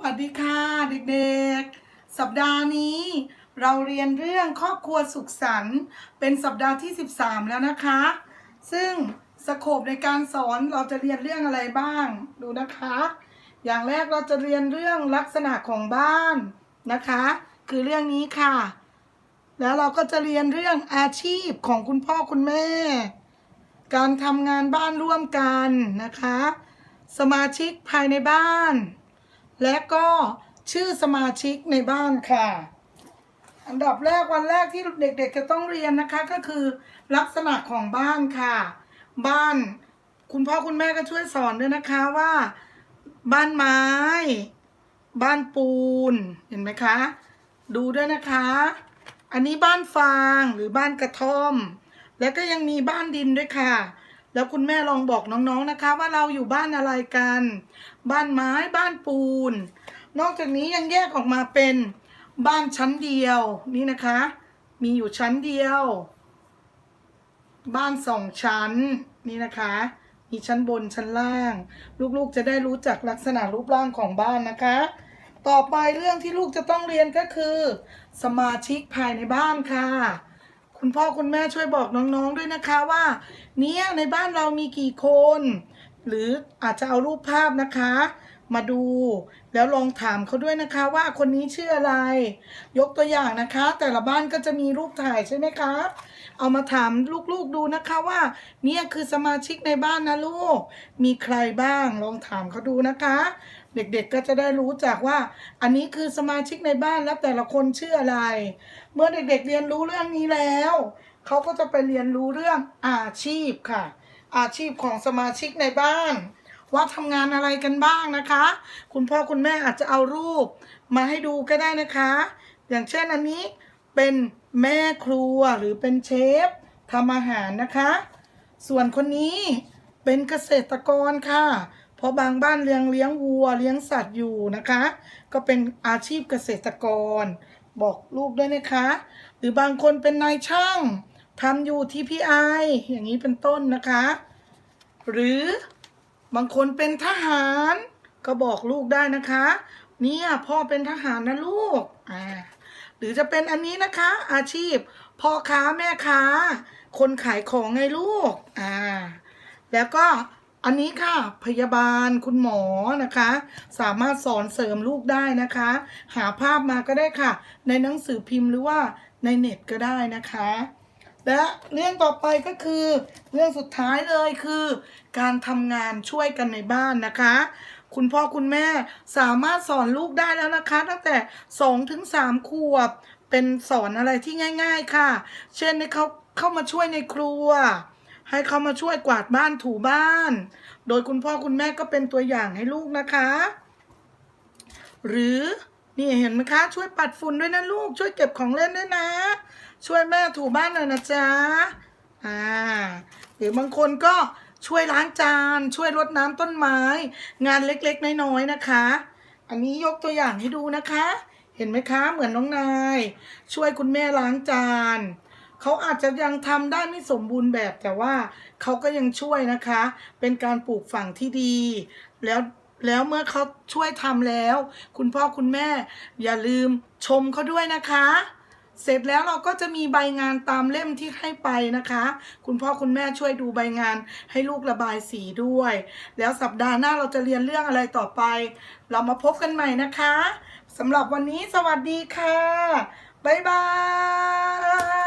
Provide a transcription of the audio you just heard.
วัสดีค่ะเด็กๆ สัปดาห์นี้ เราเรียนเรื่องครอบครัวสุขสันต์เป็นสัปดาห์ที่ 13 แล้วนะคะ ซึ่งสโคปในการสอนเราจะเรียนเรื่องอะไรบ้าง ดูนะคะ อย่างแรกเราจะเรียนเรื่องลักษณะของบ้านนะคะ คือเรื่องนี้ค่ะ แล้วเราก็จะเรียนเรื่องอาชีพของคุณพ่อคุณแม่ การทำงานบ้านร่วมกันนะคะ สมาชิกภายในบ้าน และก็ชื่อสมาชิกในบ้านค่ะ อันดับแรกวันแรกที่เด็กๆจะต้องเรียนนะคะก็คือลักษณะของบ้านค่ะ บ้านคุณพ่อคุณแม่ก็ช่วยสอนด้วยนะคะว่า บ้านไม้ บ้านปูนเห็นไหมคะ ดูด้วยนะคะ อันนี้บ้านฟางหรือบ้านกระท่อม แล้วก็ยังมีบ้านดินด้วยค่ะ แล้วคุณแม่ลองบอกน้องๆนะคะ ว่าเราอยู่บ้านอะไรกัน บ้านไม้บ้านปูน นอกจากนี้ยังแยกออกมาเป็นบ้านชั้นเดียวนี่นะคะ มีอยู่ชั้นเดียว บ้านสองชั้นนี่นะคะมีชั้นบนชั้นล่าง ลูกๆจะได้รู้จักลักษณะรูปร่างของบ้านนะคะ ต่อไปเรื่องที่ลูกจะต้องเรียนก็คือ สมาชิกภายในบ้านค่ะ คุณพ่อคุณแม่ช่วยบอกน้องๆด้วยนะคะว่า เนี่ยในบ้านเรามีกี่คน หรืออาจจะเอารูปภาพนะคะ มาดู แล้วลองถามเขาด้วยนะคะว่าคนนี้ชื่ออะไร ยกตัวอย่างนะคะ แต่ละบ้านก็จะมีรูปถ่ายใช่ไหมคะเอามาถามลูกๆดูนะคะว่า เนี่ยคือสมาชิกในบ้านนะลูก มีใครบ้างลองถามเขาดูนะคะ เด็กๆก็จะได้รู้จักว่า อันนี้คือสมาชิกในบ้านแล้วแต่ละคนชื่ออะไร เมื่อเด็กๆเรียนรู้เรื่องนี้แล้ว เขาก็จะไปเรียนรู้เรื่องอาชีพค่ะ อาชีพของสมาชิกในบ้าน ว่าทำงานอะไรกันบ้างนะคะ คุณพ่อคุณแม่อาจจะเอารูป มาให้ดูก็ได้นะคะ อย่างเช่นอันนี้เป็นแม่ครัวหรือเป็นเชฟทำอาหารนะคะ ส่วนคนนี้เป็นเกษตรกรค่ะ เพราะบางบ้านเลี้ยงเลี้ยงวัวเลี้ยงสัตว์อยู่นะคะ ก็เป็นอาชีพเกษตรกร บอกลูกด้วยนะคะ หรือบางคนเป็นนายช่างทำอยู่ TPI อย่างนี้เป็นต้นนะคะ หรือบางคนเป็นทหารก็บอกลูกได้นะคะ เนี่ยพ่อเป็นทหารนะลูกอ่าหรือจะเป็นอันนี้นะคะ อาชีพพ่อค้าแม่ค้า คนขายของไงลูกอ่าแล้วก็ อันนี้ค่ะพยาบาลคุณหมอนะคะ สามารถสอนเสริมลูกได้นะคะ หาภาพมาก็ได้ค่ะ ในหนังสือพิมพ์หรือว่าในเน็ตก็ได้นะคะ และเรื่องต่อไปก็คือ เรื่องสุดท้ายเลยคือ การทำงานช่วยกันในบ้านนะคะ คุณพ่อคุณแม่สามารถสอนลูกได้แล้วนะคะ ตั้งแต่2ถึง3ขวบ เป็นสอนอะไรที่ง่าย ๆค่ะ เช่นให้เขาเข้ามาช่วยในครัว ให้เขามาช่วยกวาดบ้านถูบ้าน โดยคุณพ่อคุณแม่ก็เป็นตัวอย่างให้ลูกนะคะ หรือนี่เห็นไหมคะ ช่วยปัดฝุ่นด้วยนะลูก ช่วยเก็บของเล่นด้วยนะ ช่วยแม่ถูบ้านหน่อยนะจ๊ะอ่าหรือบางคนก็ช่วยล้างจาน ช่วยรดน้ำต้นไม้ งานเล็กๆ น้อยๆนะคะ อันนี้ยกตัวอย่างให้ดูนะคะ เห็นไหมคะ เหมือนน้องนาย ช่วยคุณแม่ล้างจาน เขาอาจจะยังทำได้ไม่สมบูรณ์แบบแต่ว่าเขาก็ยังช่วยนะคะ เป็นการปลูกฝังที่ดี แล้วแล้วเมื่อเขาช่วยทำแล้ว คุณพ่อคุณแม่ อย่าลืมชมเขาด้วยนะคะ เสร็จแล้วเราก็จะมีใบงานตามเล่มที่ให้ไปนะคะ คุณพ่อคุณแม่ช่วยดูใบงานให้ลูกระบายสีด้วย แล้วสัปดาห์หน้าเราจะเรียนเรื่องอะไรต่อไป เรามาพบกันใหม่นะคะสำหรับวันนี้สวัสดีค่ะ บ๊ายบาย